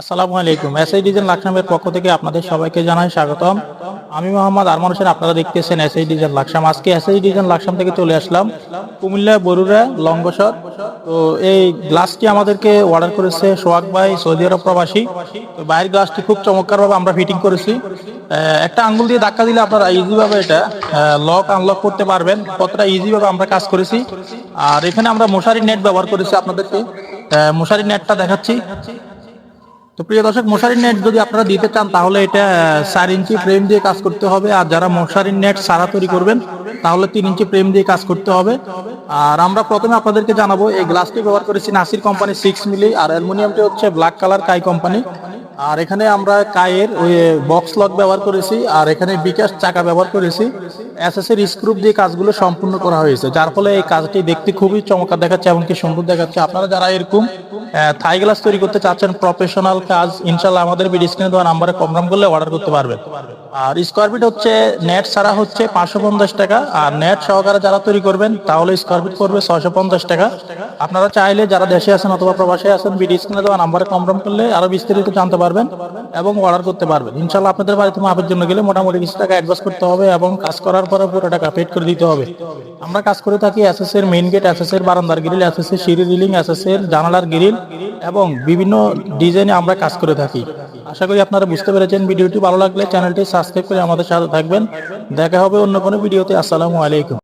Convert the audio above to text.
আসসালামু আলাইকুম। SI design লাকসামের পক্ষ থেকে আপনাদের সবাইকে জানাই স্বাগতম। আমি মোহাম্মদ আরমান হোসেন, আপনারা দেখতেছেন এসআই ডিজাইন লাকসাম আজকে এসআই ডিজাইন লাকসাম থেকে চলে আসলাম কুমিল্লা, বরুড়া লঙ্গসর তো এই গ্লাসটি আমাদেরকে অর্ডার করেছে সোহাগ ভাই, সৌদি আরব প্রবাসী। তো বাইরের গ্লাসটি খুব চমৎকারভাবে আমরা ফিটিং করেছি। একটা আঙ্গুল দিয়ে ধাক্কা দিলে আপনারা ইজি ভাবে এটা লক আনলক করতে পারবেন। কতটা ইজি ভাবে আমরা কাজ করেছি। আর এখানে আমরা মশারি নেট ব্যবহার করেছি আপনাদেরকে। মশারি নেটটা দেখাচ্ছি। তো প্রিয় দর্শক, মশারির নেট যদি আপনারা দিতে চান, তাহলে এটা চার ইঞ্চি ফ্রেম দিয়ে কাজ করতে হবে। আর যারা মশারির নেট সারা তৈরি করবেন, তাহলে তিন ইঞ্চি ফ্রেম দিয়ে কাজ করতে হবে। আর আমরা প্রথমে আপনাদেরকে জানাব, এই গ্লাসটি ব্যবহার করেছি নাসির কোম্পানি সিক্স মিলি আর অ্যালুমিনিয়ামটি হচ্ছে ব্ল্যাক কালার কাই কোম্পানি আর এখানে আমরা কায়ের ওই বক্স লক ব্যবহার করেছি, আর এখানে বিকাশ চাকা ব্যবহার করেছি। এসএসের স্ক্রুপ দিয়ে কাজগুলো সম্পূর্ণ করা হয়েছে, যার ফলে এই কাজটি দেখতে খুবই চমৎকার দেখাচ্ছে এমনকি সুন্দর দেখাচ্ছে। আপনারা যারা এরকম থাই গ্লাস তৈরি করতে চাচ্ছেন প্রফেশনাল কাজ ইনশাল্লাহ আমাদের বিডি স্ক্রিনে দেওয়া নাম্বারে কনফার্ম করলে অর্ডার করতে পারবেন। আর স্কোয়ার ফিট হচ্ছে নেট ছাড়া হচ্ছে পাঁচশো পঞ্চাশ টাকা, আর নেট সহকারে যারা তৈরি করবেন, তাহলে স্কোয়ার ফিট পড়বে ছয়শো পঞ্চাশ টাকা। আপনারা চাইলে যারা দেশে আছেন অথবা প্রবাসে আছেন বিডি স্ক্রিনে দেওয়া নাম্বারে কনফার্ম করলে আরও বিস্তারিত জানতে পারবেন এবং অর্ডার করতে পারবেন। ইনশাল্লাহ আপনাদের বাড়িতে মাপের জন্য গেলে মোটামুটি কিছু টাকা অ্যাডভান্স করতে হবে এবং কাজ করার পরে পুরো টাকা পেড করে দিতে হবে। আমরা কাজ করে থাকি এসএস এর মেইন গেট এসএস এর বারান্দার গ্রিল এস এস এর সিঁড়ি রিলিং এসএস এর জানালার গ্রিল এবং বিভিন্ন ডিজাইনে আমরা কাজ করে থাকি। আশা করি আপনারা বুঝতে পেরেছেন ভিডিওটি ভালো লাগলে চ্যানেলটি সাবস্ক্রাইব করে আমাদের সাথে থাকবেন। দেখা হবে অন্য কোনো ভিডিওতে। আসসালামু আলাইকুম।